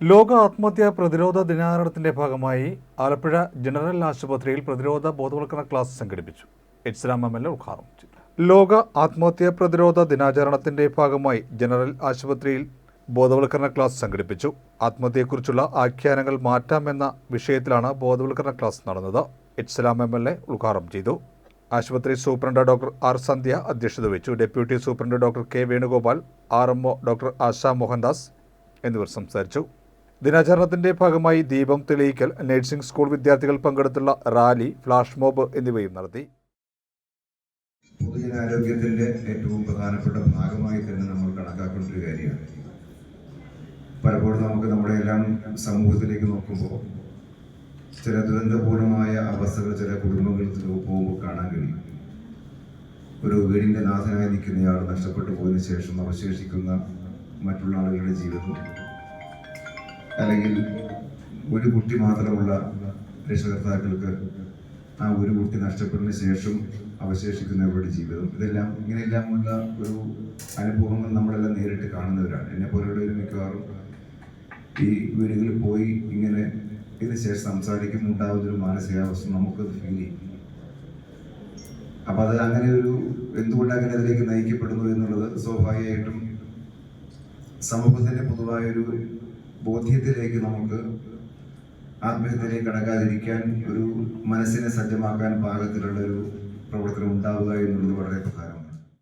ലോക ആത്മഹത്യാ പ്രതിരോധ ദിനാചരണത്തിന്റെ ഭാഗമായി ആലപ്പുഴ ജനറൽ ആശുപത്രിയിൽ പ്രതിരോധ ബോധവൽക്കരണ ക്ലാസ് സംഘടിപ്പിച്ചു. H Ram M L A ഉദ്ഘാടനം ചെയ്തു. ലോക ആത്മഹത്യാ പ്രതിരോധ ദിനാചരണത്തിന്റെ ഭാഗമായി ജനറൽ ആശുപത്രിയിൽ ബോധവൽക്കരണ ക്ലാസ് സംഘടിപ്പിച്ചു. ആത്മഹത്യയെക്കുറിച്ചുള്ള ആഖ്യാനങ്ങൾ മാറ്റാമെന്ന വിഷയത്തിലാണ് ബോധവൽക്കരണ ക്ലാസ് നടന്നത്. H Salam M L A ഉദ്ഘാടനം ചെയ്തു. ആശുപത്രി സൂപ്രണ്ട് ഡോക്ടർ ആർ സന്ധ്യ അധ്യക്ഷത വഹിച്ചു. Deputy superintendent doctor K Venugopal R M O doctor Asha Mohandas എന്നിവർ സംസാരിച്ചു. ദിനാചരണത്തിന്റെ ഭാഗമായി ദീപം തെളിയിക്കൽ നഴ്സിംഗ് സ്കൂൾ വിദ്യാർത്ഥികൾ പങ്കെടുത്തുള്ള റാലി ഫ്ലാഷ് മോബ് എന്നിവയും നടത്തി. പൊതുജനാരോഗ്യത്തിന്റെ ഏറ്റവും പ്രധാനപ്പെട്ട ഭാഗമായി തന്നെ നമ്മൾ കണക്കാക്കേണ്ട ഒരു കാര്യമാണ്. പലപ്പോഴും നമുക്ക് നമ്മുടെ എല്ലാം സമൂഹത്തിലേക്ക് നോക്കുമ്പോൾ ചില ദുരന്തപൂർണമായ അവസ്ഥകൾ ചില കുടുംബങ്ങളിൽ പോകുമ്പോൾ കാണാൻ കഴിയും. ഒരു വീടിന്റെ നാഥനായി നിൽക്കുന്നയാൾ നഷ്ടപ്പെട്ടു പോയതിനു ശേഷം അവശേഷിക്കുന്ന മറ്റുള്ള ആളുകളുടെ ജീവിതം അല്ലെങ്കിൽ ഒരു കുട്ടി മാത്രമുള്ള രക്ഷകർത്താക്കൾക്ക് ആ ഒരു കുട്ടി നഷ്ടപ്പെട്ടതിന് ശേഷം അവശേഷിക്കുന്നവരുടെ ജീവിതം. ഇതെല്ലാം ഇങ്ങനെയെല്ലാമുള്ള ഒരു അനുഭവങ്ങൾ നമ്മളെല്ലാം നേരിട്ട് കാണുന്നവരാണ്. എന്നെ പോലെയുള്ളവർ മിക്കവാറും ഈ വീടുകളിൽ പോയി ഇങ്ങനെ ഇതിന് ശേഷം സംസാരിക്കുമ്പോൾ ഉണ്ടാകുന്ന ഒരു മാനസികാവസ്ഥ നമുക്കത് ഫീൽ ചെയ്യും. അപ്പൊ അത് അങ്ങനെ ഒരു എന്തുകൊണ്ട് അങ്ങനെ അതിലേക്ക് നയിക്കപ്പെടുന്നു എന്നുള്ളത് സ്വാഭാവികമായിട്ടും സമൂഹത്തിന്റെ പൊതുവായൊരു ബോധ്യത്തിലേക്ക് നമുക്ക് ആത്മഹത്യയിലേക്ക് കടക്കാതിരിക്കാൻ ഒരു മനസ്സിനെ സജ്ജമാക്കാൻ പാകത്തിലുള്ള ഒരു പ്രവർത്തനം ഉണ്ടാവുക എന്നുള്ളത് വളരെ പ്രധാനമാണ്.